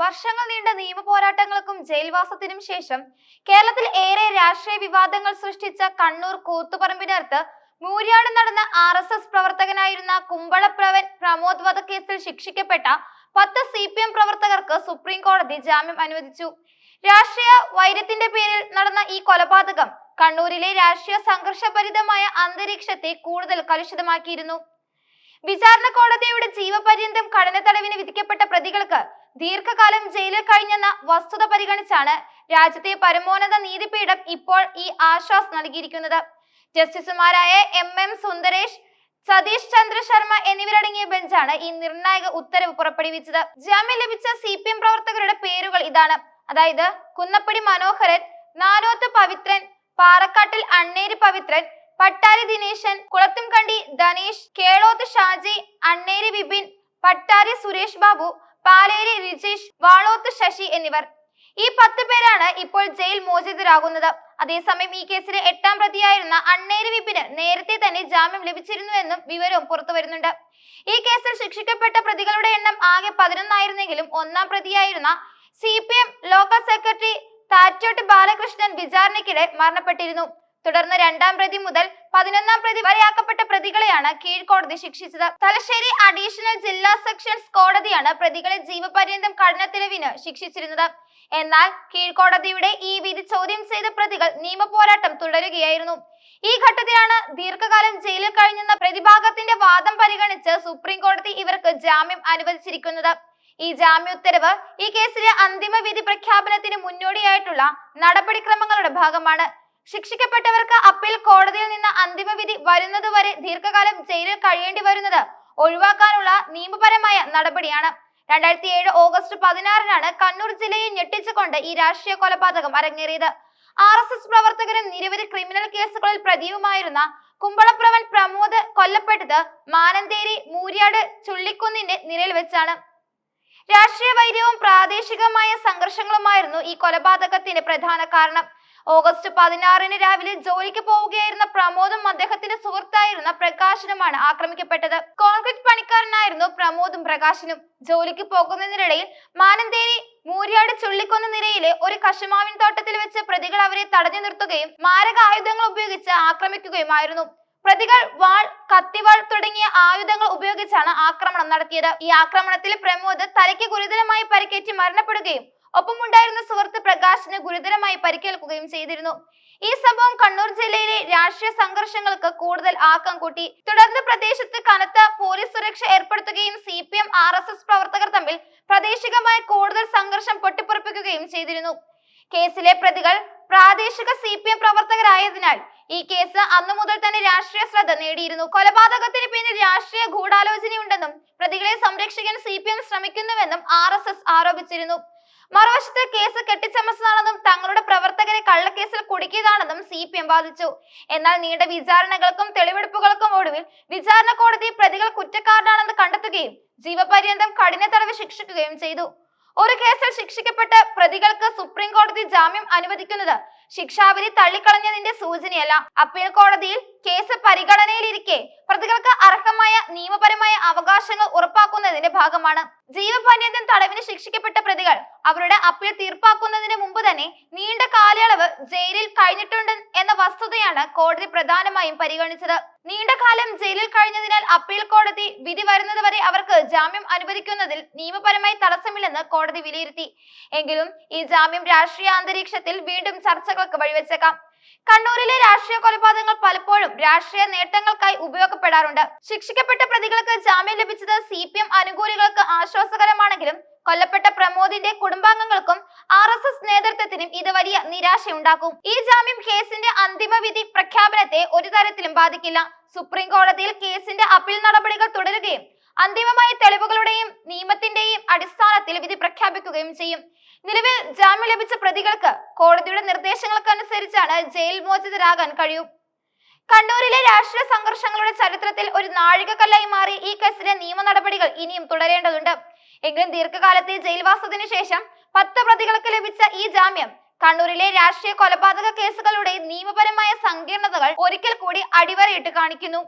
വർഷങ്ങൾ നീണ്ട നിയമ പോരാട്ടങ്ങൾക്കും ജയിൽവാസത്തിനും ശേഷം കേരളത്തിൽ ഏറെ രാഷ്ട്രീയ വിവാദങ്ങൾ സൃഷ്ടിച്ച കണ്ണൂർ കൂത്തുപറമ്പിനടുത്ത് മൂര്യാട് നടന്ന ആർ എസ് എസ് പ്രവർത്തകനായിരുന്ന കുമ്പളപ്രവൻ പ്രമോദ് വധക്കേസിൽ ശിക്ഷിക്കപ്പെട്ട പത്ത് സി പി എം പ്രവർത്തകർക്ക് സുപ്രീം കോടതി ജാമ്യം അനുവദിച്ചു. രാഷ്ട്രീയ വൈരത്തിന്റെ പേരിൽ നടന്ന ഈ കൊലപാതകം കണ്ണൂരിലെ രാഷ്ട്രീയ സംഘർഷപരിതമായ അന്തരീക്ഷത്തെ കൂടുതൽ കലുഷിതമാക്കിയിരുന്നു. വിചാരണ കോടതിയുടെ ജീവപര്യന്തം കഠിന തടവിന് വിധിക്കപ്പെട്ട പ്രതികൾക്ക് ദീർഘകാലം ജയിലിൽ കഴിഞ്ഞെന്ന വസ്തുത പരിഗണിച്ചാണ് രാജ്യത്തെ പരമോന്നത നീതിപീഠം ഇപ്പോൾ ഈ ആശ്വാസം നൽകിയിരിക്കുന്നത്. ജസ്റ്റിസുമാരായ എം എം സുന്ദരേഷ് സതീഷ് ചന്ദ്ര ശർമ്മ എന്നിവരടങ്ങിയ ബെഞ്ചാണ് ഈ നിർണായക ഉത്തരവ് പുറപ്പെടുവിച്ചത്. ജാമ്യം ലഭിച്ച സി പി എം പ്രവർത്തകരുടെ പേരുകൾ ഇതാണ്. അതായത് കുന്നപ്പടി മനോഹരൻ നാനോത്ത് പവിത്രൻ പാറക്കാട്ടിൽ അണ്ണേരി പവിത്രൻ പട്ടാരി ദിനേശൻ കുളത്തുംകണ്ടി ധനീഷ് കേളോത്ത് ഷാജി അണ്ണേരി വിപിൻ പട്ടാരി സുരേഷ് ബാബു പാലേരി രജീഷ് വാളോത്ത് ശശി എന്നിവർ. ഈ പത്ത് പേരാണ് ഇപ്പോൾ ജയിൽ മോചിതരാകുന്നത്. അതേസമയം ഈ കേസിലെ എട്ടാം പ്രതിയായിരുന്ന അണ്ണേരി വിപിന് നേരത്തെ തന്നെ ജാമ്യം ലഭിച്ചിരുന്നുവെന്നും വിവരവും പുറത്തു വരുന്നുണ്ട്. ഈ കേസിൽ ശിക്ഷിക്കപ്പെട്ട പ്രതികളുടെ എണ്ണം ആകെ പതിനൊന്നായിരുന്നെങ്കിലും ഒന്നാം പ്രതിയായിരുന്ന C P M local secretary Thattot Balakrishnan വിചാരണയ്ക്കിടെ മരണപ്പെട്ടിരുന്നു. തുടർന്ന് രണ്ടാം പ്രതി മുതൽ പതിനൊന്നാം പ്രതി വരെയാക്കപ്പെട്ട പ്രതികളെയാണ് കീഴ്ക്കോടതി ശിക്ഷിച്ചത്. തലശ്ശേരി അഡീഷണൽ ജില്ലാ സെക്ഷൻസ് കോടതിയാണ് പ്രതികളെ ജീവപര്യന്തം കഠിനത്തിലവിന് ശിക്ഷിച്ചിരുന്നത്. എന്നാൽ കീഴ്ക്കോടതിയുടെ ഈ വിധി ചോദ്യം ചെയ്ത പ്രതികൾ നിയമപോരാട്ടം തുടരുകയായിരുന്നു. ഈ ഘട്ടത്തിലാണ് ദീർഘകാലം ജയിലിൽ കഴിഞ്ഞെന്ന പ്രതിഭാഗത്തിന്റെ വാദം പരിഗണിച്ച് സുപ്രീം കോടതി ഇവർക്ക് ജാമ്യം അനുവദിച്ചിരിക്കുന്നത്. ഈ ജാമ്യ ഉത്തരവ് ഈ കേസിലെ അന്തിമ വിധി പ്രഖ്യാപനത്തിന് മുന്നോടിയായിട്ടുള്ള നടപടിക്രമങ്ങളുടെ ഭാഗമാണ്. ശിക്ഷിക്കപ്പെട്ടവർക്ക് അപ്പീൽ കോടതിയിൽ നിന്ന് അന്തിമ വിധി വരുന്നതുവരെ ദീർഘകാലം ജയിലിൽ കഴിയേണ്ടി വരുന്നത് ഒഴിവാക്കാനുള്ള നിയമപരമായ നടപടിയാണ്. രണ്ടായിരത്തി ഏഴ് ഓഗസ്റ്റ് പതിനാറിനാണ് കണ്ണൂർ ജില്ലയെ ഞെട്ടിച്ചുകൊണ്ട് ഈ രാഷ്ട്രീയ കൊലപാതകം അരങ്ങേറിയത്. ആർ എസ് എസ് പ്രവർത്തകരും നിരവധി ക്രിമിനൽ കേസുകളിൽ പ്രതിയുമായിരുന്ന കുമ്പളപ്രവൻ പ്രമോദ് കൊല്ലപ്പെട്ടത് മാനന്തേരി മൂര്യാട് ചുള്ളിക്കുന്നിന്റെ നിരയിൽ വെച്ചാണ്. രാഷ്ട്രീയ വൈര്യവും പ്രാദേശികമായ സംഘർഷങ്ങളുമായിരുന്നു ഈ കൊലപാതകത്തിന് പ്രധാന കാരണം. ഓഗസ്റ്റ് പതിനാറിന് രാവിലെ ജോലിക്ക് പോവുകയായിരുന്ന പ്രമോദും അദ്ദേഹത്തിന്റെ സുഹൃത്തായിരുന്ന പ്രകാശനുമാണ് ആക്രമിക്കപ്പെട്ടത്. കോൺക്രീറ്റ് പണിക്കാരനായിരുന്നു പ്രമോദും പ്രകാശനും. ജോലിക്ക് പോകുന്നതിനിടയിൽ മാനന്തേരി മൂര്യാട് ചുള്ളിക്കൊന്ന നിരയിലെ ഒരു കശുമാവിൻ തോട്ടത്തിൽ വെച്ച് പ്രതികൾ അവരെ തടഞ്ഞു നിർത്തുകയും മാരക ആയുധങ്ങൾ ഉപയോഗിച്ച് ആക്രമിക്കുകയുമായിരുന്നു. പ്രതികൾ വാൾ കത്തിവാൾ തുടങ്ങിയ ആയുധങ്ങൾ ഉപയോഗിച്ചാണ് ആക്രമണം നടത്തിയത്. ഈ ആക്രമണത്തിൽ പ്രമോദ് തലയ്ക്ക് ഗുരുതരമായി പരിക്കേറ്റ് മരണപ്പെടുകയും ഒപ്പമുണ്ടായിരുന്ന സുഹൃത്ത് പ്രകാശിന് ഗുരുതരമായി പരിക്കേൽക്കുകയും ചെയ്തിരുന്നു. ഈ സംഭവം കണ്ണൂർ ജില്ലയിലെ രാഷ്ട്രീയ സംഘർഷങ്ങൾക്ക് കൂടുതൽ ആക്കം കൂട്ടി. തുടർന്ന് പ്രദേശത്ത് കനത്ത പോലീസ് സുരക്ഷ ഏർപ്പെടുത്തുകയും C P M R S S പ്രവർത്തകർ തമ്മിൽ പ്രാദേശികമായി കൂടുതൽ സംഘർഷം പൊട്ടിപ്പുറപ്പിക്കുകയും ചെയ്തിരുന്നു. കേസിലെ പ്രതികൾ പ്രാദേശിക സി പി എം പ്രവർത്തകരായതിനാൽ ഈ കേസ് അന്നു മുതൽ തന്നെ രാഷ്ട്രീയ ശ്രദ്ധ നേടിയിരുന്നു. കൊലപാതകത്തിന് പിന്നിൽ രാഷ്ട്രീയ ഗൂഢാലോചനയുണ്ടെന്നും പ്രതികളെ സംരക്ഷിക്കാൻ സി പി എം ശ്രമിക്കുന്നുവെന്നും ആർ എസ് എസ് ആരോപിച്ചിരുന്നു. മറുവശത്ത് കേസ് കെട്ടിച്ചമച്ചതാണെന്നും തങ്ങളുടെ പ്രവർത്തകരെ കള്ളക്കേസിൽ കുടുക്കിയതാണെന്നും സി പി എം വാദിച്ചു. എന്നാൽ നീണ്ട വിചാരണകൾക്കും തെളിവെടുപ്പുകൾക്കും ഒടുവിൽ വിചാരണ കോടതി പ്രതികൾ കുറ്റക്കാരനാണെന്ന് കണ്ടെത്തുകയും ജീവപര്യന്തം കഠിന തടവ് ശിക്ഷിക്കുകയും ചെയ്തു. ഒരു കേസിൽ ശിക്ഷിക്കപ്പെട്ട പ്രതികൾക്ക് സുപ്രീം കോടതി ജാമ്യം അനുവദിക്കുന്നത് ശിക്ഷാവിധി തള്ളിക്കളഞ്ഞതിന്റെ സൂചനയല്ല. അപ്പീൽ കോടതിയിൽ കേസ് പരിഗണനയിലിരിക്കെ പ്രതികൾക്ക് അർഹമായ നിയമപരമായ അവകാശങ്ങൾ ഉറപ്പാക്കുന്നതിന്റെ ഭാഗമാണ്. ജീവപര്യന്തം തടവിന് ശിക്ഷിക്കപ്പെട്ട പ്രതികൾ അവരുടെ അപ്പീൽ തീർപ്പാക്കുന്നതിന് മുമ്പ് തന്നെ നീണ്ട കാലയളവ് ജയിലിൽ കഴിഞ്ഞിട്ടുണ്ട് എന്ന വസ്തുതയാണ് കോടതി പ്രധാനമായും പരിഗണിച്ചത്. നീണ്ട കാലം ജയിലിൽ കഴിഞ്ഞതിനാൽ അപ്പീൽ കോടതി വിധി വരുന്നതുവരെ അവർക്ക് ജാമ്യം അനുവദിക്കുന്നതിൽ നിയമപരമായി തടസ്സമില്ലെന്ന് കോടതി വിലയിരുത്തി. എങ്കിലും ഈ ജാമ്യം രാഷ്ട്രീയ അന്തരീക്ഷത്തിൽ വീണ്ടും ചർച്ചകൾക്ക് വഴിവെച്ചേക്കാം. കണ്ണൂരിലെ രാഷ്ട്രീയ കൊലപാതകങ്ങൾ പലപ്പോഴും രാഷ്ട്രീയ നേട്ടങ്ങൾക്കായി ഉപയോഗപ്പെടാറുണ്ട്. ശിക്ഷിക്കപ്പെട്ട പ്രതികൾക്ക് ജാമ്യം ലഭിച്ചത് സി പി എം അനുകൂലികൾക്ക് ആശ്വാസകരമാണെങ്കിലും കൊല്ലപ്പെട്ട പ്രമോദിന്റെ കുടുംബാംഗങ്ങൾക്കും ആർ എസ് എസ് നേതൃത്വത്തിനും ഇത് വലിയ നിരാശയുണ്ടാക്കും. ഈ ജാമ്യം കേസിന്റെ അന്തിമ വിധി പ്രഖ്യാപനത്തെ ഒരു തരത്തിലും ബാധിക്കില്ല. സുപ്രീം കോടതിയിൽ കേസിന്റെ അപ്പീൽ നടപടികൾ തുടരുകയും അന്തിമമായ തെളിവുകളുടെയും നിയമത്തിന്റെയും അടിസ്ഥാനത്തിൽ വിധി പ്രഖ്യാപിക്കുകയും ചെയ്യും. നിലവിൽ ജാമ്യം ലഭിച്ച പ്രതികൾക്ക് കോടതിയുടെ നിർദ്ദേശങ്ങൾക്കനുസരിച്ചാണ് ജയിൽ മോചിതരാകാൻ കഴിയും. കണ്ണൂരിലെ രാഷ്ട്രീയ സംഘർഷങ്ങളുടെ ചരിത്രത്തിൽ ഒരു നാഴികക്കല്ലായി മാറി ഈ കേസിലെ നിയമ നടപടികൾ ഇനിയും തുടരേണ്ടതുണ്ട്. എങ്കിലും ദീർഘകാലത്തെ ജയിൽവാസത്തിനു ശേഷം പത്ത് പ്രതികൾക്ക് ലഭിച്ച ഈ ജാമ്യം കണ്ണൂരിലെ രാഷ്ട്രീയ കൊലപാതക കേസുകളുടെ നിയമപരമായ സങ്കീർണതകൾ ഒരിക്കൽ കൂടി അടിവരയിട്ട് കാണിക്കുന്നു.